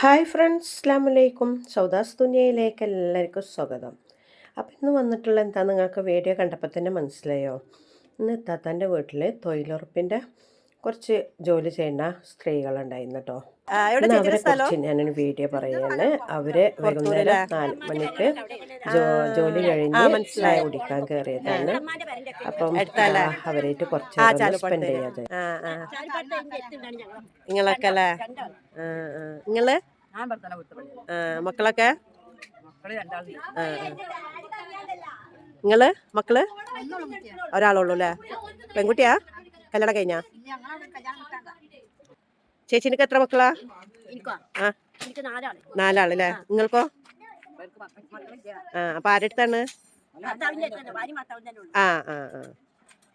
Hi friends അസ്സാം വലൈക്കും സൗദാസ് ദുനിയയിലേക്ക് എല്ലാവർക്കും സ്വാഗതം. അപ്പം ഇന്ന് വന്നിട്ടുള്ള എന്താ നിങ്ങൾക്ക് വീഡിയോ കണ്ടപ്പോൾ തന്നെ മനസ്സിലായോ? ഇന്ന് താത്താന്റെ വീട്ടിൽ തൊഴിലുറപ്പിന്റെ കുറച്ച് ജോലി ചെയ്യുന്ന സ്ത്രീകളുണ്ടായിരുന്നു കേട്ടോ അവരെ കുറിച്ച് ഞാനൊരു വീഡിയോ പറയുകയാണ്. അവർ വൈകുന്നേരം നാല് മണിക്ക് ജോലി കഴിഞ്ഞ് ചായ കുടിക്കാൻ കയറിയതാണ്. അപ്പം അവരായിട്ട് കുറച്ച് നേരം സ്പെൻഡ് ചെയ്യാതെ നിങ്ങളൊക്കെ അല്ലേ? നിങ്ങൾ? മക്കളൊക്കെ. നിങ്ങൾ? മക്കൾ? ഒരാളുള്ളൂ അല്ലേ? പെൺകുട്ടിയാ? കല്യാണം കഴിഞ്ഞാ? ചേച്ചിനിക്ക് എത്ര മക്കളാ? ആ. എനിക്ക് നാലാളല്ലേ? നിങ്ങൾക്കോ? ആ അപ്പൊ ആരടുത്താണ് ആ ആ ആ.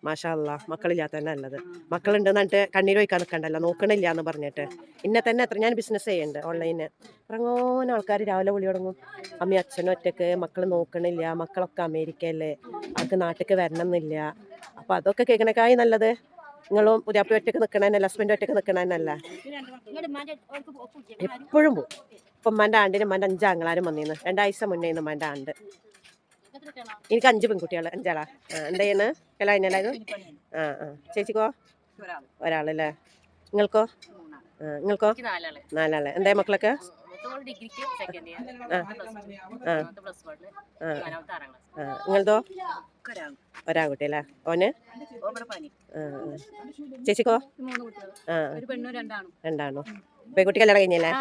മാഷാ അല്ലാ മക്കളില്ലാത്ത തന്നെ നല്ലത്. മക്കളുണ്ട് എന്നിട്ട് കണ്ണീര് വയ്ക്കാൻ നിൽക്കണ്ടല്ലോ നോക്കണില്ല എന്ന് പറഞ്ഞിട്ട്. ഇന്നെ തന്നെ എത്ര ഞാൻ ബിസിനസ് ചെയ്യുന്നുണ്ട് ഓൺലൈന് ഇറങ്ങോന ആൾക്കാർ രാവിലെ വിളി തുടങ്ങും. അമ്മ അച്ഛനും ഒറ്റയ്ക്ക് മക്കൾ നോക്കണില്ല. മക്കളൊക്കെ അമേരിക്കയല്ലേ. അവർക്ക് നാട്ടിലേക്ക് വരണം എന്നില്ല അപ്പോൾ അതൊക്കെ കേൾക്കണേക്കായി നല്ലത്. നിങ്ങളും പുതിയാപ്പി ഒറ്റയ്ക്ക് നിൽക്കണേനല്ല ഹസ്ബൻഡ് ഒറ്റയ്ക്ക് ഒപ്പില്ല. എപ്പോഴും പോകും ഇപ്പം ഉമ്മാന്റെ ആണ്ടിന് ഉമ്മാന്റെ അഞ്ചാങ്ങളാരും വന്നിരുന്നു രണ്ടാഴ്ച മുന്നേ ഇന്ന് ഉമ്മാന്റെ ആണ്ട്. എനിക്ക് അഞ്ച് പെൺകുട്ടികൾ അഞ്ചാളാ. എന്താ ചെയ്യുന്നത് കല്യാണം കഴിഞ്ഞാലായത് ആ ആ. ചേച്ചിക്കോ? ഒരാളല്ലേ? നിങ്ങൾക്കോ? നിങ്ങൾക്കോ? നാലാൾ. എന്താ മക്കളൊക്കെ? നിങ്ങളതോ ഒരാൺകുട്ടി അല്ലേ? ഓന്. ചേച്ചിക്കോ? രണ്ടാണും. രണ്ടാണോ? പെൺകുട്ടി കല്യാണം കഴിഞ്ഞല്ലേ?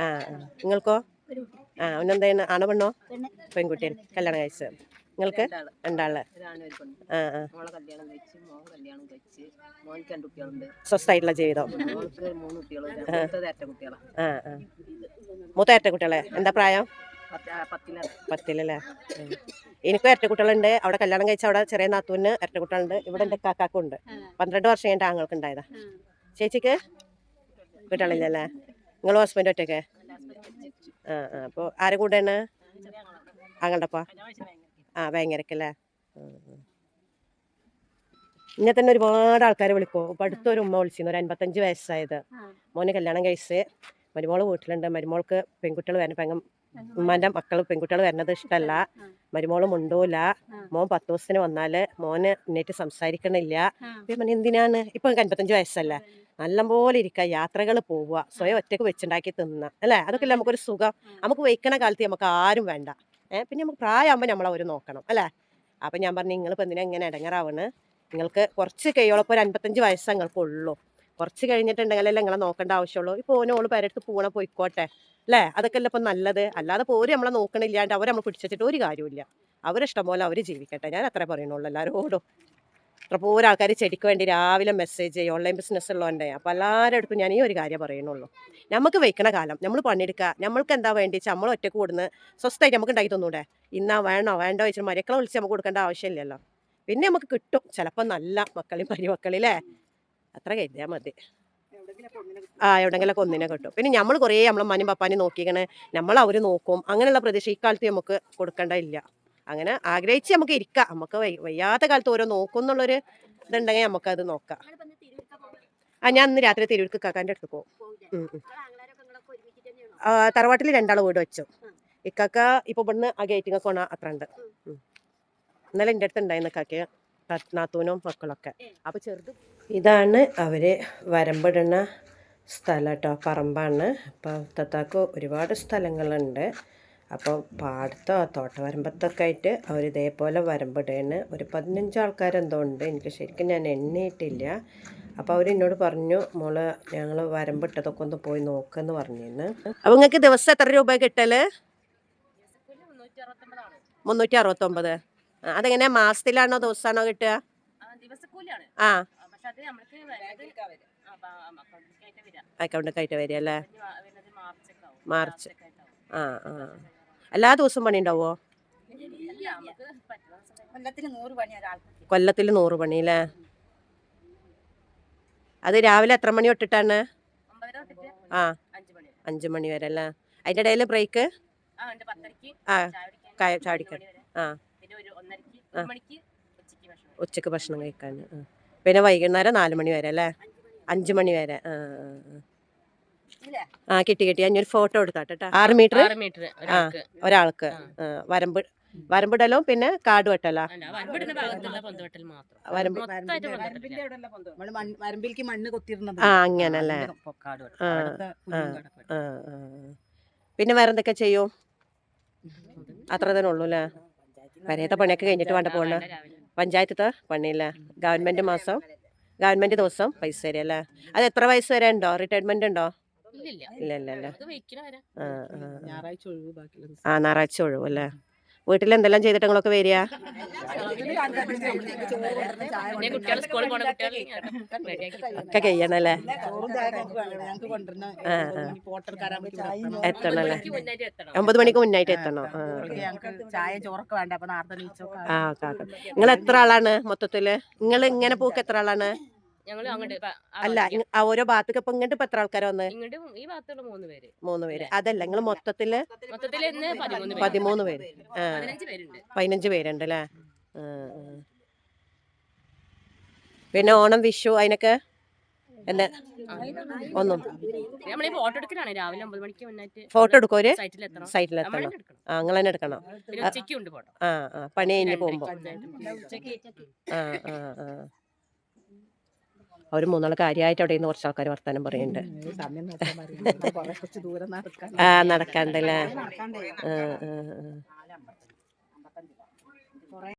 ആ. നിങ്ങൾക്കോ? ഒരു കുട്ടി. ആ അവനെന്താ ആണോ പെണ്ണോ? പെണ്ണ്. പെൺകുട്ടി കല്യാണം കഴിച്ചത്. നിങ്ങൾക്ക്? രണ്ടാൾ. ആ ആ. സ്വസ്ഥമായിട്ടുള്ള ജീവിതം. ഏറ്റ ആ. ആ മൂത്ത ഇരട്ട കുട്ടികളെ? എന്താ പ്രായം? പത്തിലല്ലേ. എനിക്കും ഇരട്ട കുട്ടികളുണ്ട്. അവിടെ കല്യാണം കഴിച്ച അവിടെ ചെറിയ നാത്തൂന് ഇരട്ട കുട്ടികളുണ്ട്. ഇവിടെ എന്റെ കാക്കും ഉണ്ട്. പന്ത്രണ്ട് വർഷം കഴിഞ്ഞിട്ട് ആങ്ങൾക്ക് ഉണ്ടായതാ. ചേച്ചിക്ക്? കുട്ടികളില്ലല്ലേ നിങ്ങൾ ഹസ്ബൻഡ് ഒറ്റയ്ക്ക്? ആ ആ. അപ്പോൾ ആരെ കൂടെയാണ്? ആങ്ങളുടെപ്പാ ആ ഭയങ്കരക്കല്ലേ ഇന്നെ തന്നെ ഒരുപാട് ആൾക്കാരെ വിളിക്കും. ഇപ്പം അടുത്തൊരു ഉമ്മ വിളിച്ചിരുന്നു. ഒരു അൻപത്തഞ്ച് വയസ്സായത്. മോന് കല്യാണം കഴിച്ച്. മരുമോൾ വീട്ടിലുണ്ട്. മരുമോൾക്ക് പെൺകുട്ടികൾ വരണം. പെങ്ങ ഉമ്മാന്റെ മക്കൾ പെൺകുട്ടികൾ വരുന്നത് ഇഷ്ടമല്ല മരുമോൾ മുണ്ടൂല. മോൻ പത്ത് ദിവസത്തിന് വന്നാൽ മോന് ഇന്നേറ്റ് സംസാരിക്കണില്ല. പിന്നെ എന്തിനാണ്? ഇപ്പൊ അൻപത്തഞ്ച് വയസ്സല്ലേ. നല്ലപോലെ ഇരിക്കുക യാത്രകൾ പോവുക. സ്വയം ഒറ്റയ്ക്ക് വെച്ചുണ്ടാക്കി തിന്നുക അല്ലേ? അതൊക്കെ നമുക്കൊരു സുഖം. നമുക്ക് വയ്ക്കണ കാലത്ത് നമുക്ക് ആരും വേണ്ട. പിന്നെ നമുക്ക് പ്രായമാകുമ്പോൾ നമ്മൾ അവർ നോക്കണം അല്ലേ? അപ്പം ഞാൻ പറഞ്ഞു നിങ്ങൾ ഇപ്പം എന്തിനാ ഇങ്ങനെ ഇടങ്ങറാവണ്? നിങ്ങൾക്ക് കുറച്ച് കഴിയോളപ്പോൾ ഒരു അൻപത്തഞ്ച് വയസ്സ് നിങ്ങൾക്ക് ഉള്ളൂ കുറച്ച് കഴിഞ്ഞിട്ടുണ്ടെങ്കിലല്ലേ നിങ്ങളെ നോക്കേണ്ട ആവശ്യമുള്ളൂ. ഇപ്പോൾ ഓന് ഓൾ പേരെടുത്ത് പൂണ പോയിക്കോട്ടെ അല്ലേ? അതൊക്കെ അല്ലേ ഇപ്പം നല്ലത്. അല്ലാതെ പോര് നമ്മളെ നോക്കണില്ലാണ്ട് അവർ നമ്മൾ പിടിച്ചിട്ട് ഒരു കാര്യമില്ല അവരിഷ്ടം പോലെ അവർ ജീവിക്കട്ടെ. ഞാൻ അത്രേ പറയുന്നുള്ളൂ എല്ലാവരോടും ഇത്രപോലെ ആൾക്കാർ ചെടിക്ക് വേണ്ടി രാവിലെ മെസ്സേജ് ചെയ്യും. ഓൺലൈൻ ബിസിനസ് ഉള്ളതുകൊണ്ടേ അപ്പോൾ എല്ലാവരുടെ അടുത്തും ഞാൻ ഈ ഒരു കാര്യം പറയുന്നുള്ളൂ. നമുക്ക് വയ്ക്കണ കാലം നമ്മൾ പണിയെടുക്കുക നമ്മൾക്ക് എന്താ വേണ്ടി? നമ്മൾ ഒറ്റയ്ക്ക് കൂടുന്ന സ്വസ്ഥമായിട്ട് നമുക്ക് ഉണ്ടാക്കി തന്നൂടെ? ഇന്നാ വേണോ? വേണ്ടോ വെച്ചാൽ മരക്കളെ വിളിച്ച് നമുക്ക് കൊടുക്കേണ്ട ആവശ്യമില്ലല്ലോ. പിന്നെ നമുക്ക് കിട്ടും. ചിലപ്പോൾ നല്ല മക്കളി മരുമക്കളില്ലേ അത്ര കരുതിയാൽ മതി. ആ എവിടെങ്കിലൊക്കെ ഒന്നിനെ കിട്ടും. പിന്നെ നമ്മൾ കുറേ നമ്മളെ മനും പപ്പാനും നോക്കിക്കണേ. നമ്മൾ അവർ നോക്കും. അങ്ങനെയുള്ള പ്രതീക്ഷ ഇക്കാലത്ത് നമുക്ക് കൊടുക്കേണ്ട ഇല്ല. അങ്ങനെ ആഗ്രഹിച്ച് നമുക്ക് ഇരിക്കാം. നമുക്ക് വയ്യ- വയ്യാത്ത കാലത്ത് ഓരോ നോക്കുന്നുള്ളൊരു ഇതുണ്ടെങ്കിൽ നമുക്കത് നോക്കാം. ആ ഞാൻ ഇന്ന് രാത്രി തിരുവിക്ക് കാക്കാന്റെ അടുത്ത് പോകും തറവാട്ടിൽ രണ്ടാൾ വീട് വെച്ചു. ഇക്കാക്ക ഇപ്പൊ ഇവിടുന്ന് ആ ഗേറ്റിങ്ങൊക്കെ കൊണ അത്ര ഉണ്ട്. ഇന്നലെ എന്റെ അടുത്ത് ഉണ്ടായിരുന്നു കാക്ക നാത്തൂനും മക്കളൊക്കെ. അപ്പൊ ചെറുത്. ഇതാണ് അവർ വരമ്പിടുന്ന സ്ഥലം കേട്ടോ പറമ്പാണ്. അപ്പോൾ തത്താക്ക് ഒരുപാട് സ്ഥലങ്ങളുണ്ട്. അപ്പോൾ പാടത്തോ തോട്ടവരമ്പത്തൊക്കെ ആയിട്ട് അവർ ഇതേപോലെ വരമ്പിടേണ്. ഒരു പതിനഞ്ച് ആൾക്കാരെന്തോ ഉണ്ട്. എനിക്ക് ശരിക്കും ഞാൻ എണ്ണിയിട്ടില്ല അപ്പോൾ അവർ എന്നോട് പറഞ്ഞു മോൾ ഞങ്ങൾ വരമ്പിട്ടതൊക്കെ ഒന്ന് പോയി നോക്കുമെന്ന് പറഞ്ഞിരുന്നു അപ്പോൾ നിങ്ങൾക്ക് ദിവസം എത്ര രൂപ കിട്ടൽ? മുന്നൂറ്റി അറുപത്തൊമ്പത് അതെങ്ങനെ? മാസത്തിലാണോ ദിവസമാണോ കിട്ടുക? ആ അക്കൗണ്ടൊക്കെ ആയിട്ട് വരിക. അല്ലേ? മാർച്ച്. ആ ആ. എല്ലാ ദിവസവും പണി ഉണ്ടാവോ ഇല്ല, നമുക്ക് പറ്റുന്ന ദിവസം കൊല്ലത്തിന് നൂറ് പണി ഒരാൾക്ക്. കൊല്ലത്തിൽ നൂറ് പണി അല്ലേ അത് രാവിലെ എത്ര മണി തൊട്ടിട്ടാണ്? ആ. അഞ്ചു മണി വരെ. അല്ലേ? അതിന്റെ ഇടയിൽ ബ്രേക്ക്? ആ ചാടിക്കാൻ ആ. ഉച്ചയ്ക്ക് ഭക്ഷണം കഴിക്കാൻ. പിന്നെ വൈകുന്നേരം നാല് മണി വരെ അല്ലേ? അഞ്ചു മണി വരെ. ആ. ആ, ആ. ആ കിട്ടി കിട്ടി. ഞാൻ ഒരു ഫോട്ടോ എടുത്താട്ടെ ട്ടാ. ആറ് മീറ്റർ മീറ്റർ ഒരാൾക്ക്. ഒരാൾക്ക്. ആ, വരമ്പ് വരമ്പിടലും പിന്നെ കാട് വെട്ടല വരമ്പിടുന്ന ഭാഗത്തുള്ള പൊന്തവെട്ടൽ മാത്രം. വരമ്പ് മൊത്തമായിട്ട് പൊന്തവെട്ടില്ല. നമ്മൾ മണ്ണ് വരമ്പിലേക്ക് മണ്ണ് കൊത്തിയിരുന്നത് ആ അങ്ങനല്ലേ. പൊക്കാട് വെട്ടൽ. ആ, അവിടുത്തെ. ആ, ആ, ആ. പിന്നെ വേറെ എന്തൊക്കെ ചെയ്യും? അത്ര തന്നെ ഉള്ളൂ അല്ലേ വരയത്തെ പണിയൊക്കെ കഴിഞ്ഞിട്ട് വേണ്ട പോണ? ആ, രാവിലെ. പഞ്ചായത്തത്തെ പണിയില്ല? ഗവൺമെന്റ് മാസം? ഗവൺമെന്റ് ദിവസം പൈസ തരും അല്ലേ അത് എത്ര വയസ്സ് വരെ ഉണ്ടോ? റിട്ടയർമെന്റ് ഉണ്ടോ? ഇല്ലില്ല. ഇല്ല ഇല്ല ഇല്ല അത് വെക്കണ വരെ. ആ. ഞായറാഴ്ച ഒഴിവ് അല്ലേ? വീട്ടിൽ എന്തെല്ലാം ചെയ്തിട്ട് നിങ്ങളൊക്കെ വരിക ഒക്കെ കഴിയണല്ലേ എത്തണല്ലേ ഒമ്പത് മണിക്ക് മുന്നായിട്ട് എത്തണോ. ആ നിങ്ങൾ എത്ര ആളാണ് മൊത്തത്തിൽ? നിങ്ങൾ ഇങ്ങനെ പോക്ക് എത്ര ആളാണ്? ഞങ്ങൾ അങ്ങോട്ട് അല്ല ഇങ്ങ- ആ ഓരോ ഭാഗത്തേക്ക് ഇപ്പൊ ഇങ്ങോട്ട് ഇപ്പൊ എത്ര ആൾക്കാർ വന്ന്? ഇങ്ങോട്ട് ഈ ഭാഗത്തുള്ള മൂന്ന് പേര്. മൂന്ന് പേര്. അതല്ല നിങ്ങൾ മൊത്തത്തിൽ മൊത്തത്തിൽ ഇന്ന് പതിമൂന്ന് പേര്. പതിമൂന്ന് പേര്. ആ. പതിനഞ്ച് പേരുണ്ട്. പതിനഞ്ച് പേരുണ്ട് അല്ലേ ആ, ആ. പിന്നെ ഓണം വിഷു അതിനൊക്കെ എന്താ? ഒന്നും. നമ്മൾ ഈ ഫോട്ടോ എടുക്കലാണ്. രാവിലെ ഒമ്പത് മണിക്ക് മുന്നായിട്ട് ഫോട്ടോ എടുക്കും ഒരു സൈറ്റിൽ എത്തണം സൈറ്റിൽ നമ്മൾ എത്തണം തന്നെ എടുക്കണം. ആ നിങ്ങൾ തന്നെ എടുക്കണം. പിന്നെ ഉച്ചയ്ക്കും ഉണ്ട് ഫോട്ടോ. ആ ആ. പണി കഴിഞ്ഞ് പോകുമ്പോ. ഉച്ചയ്ക്ക്. ആ ആ ആ. അവർ മൂന്നാൾ കാര്യമായിട്ട് അവിടെ നിന്ന് കുറച്ച് ആൾക്കാർ വർത്താനം പറയുന്നുണ്ട് ആ നടക്കാണ്ടല്ലേ? ആ ആ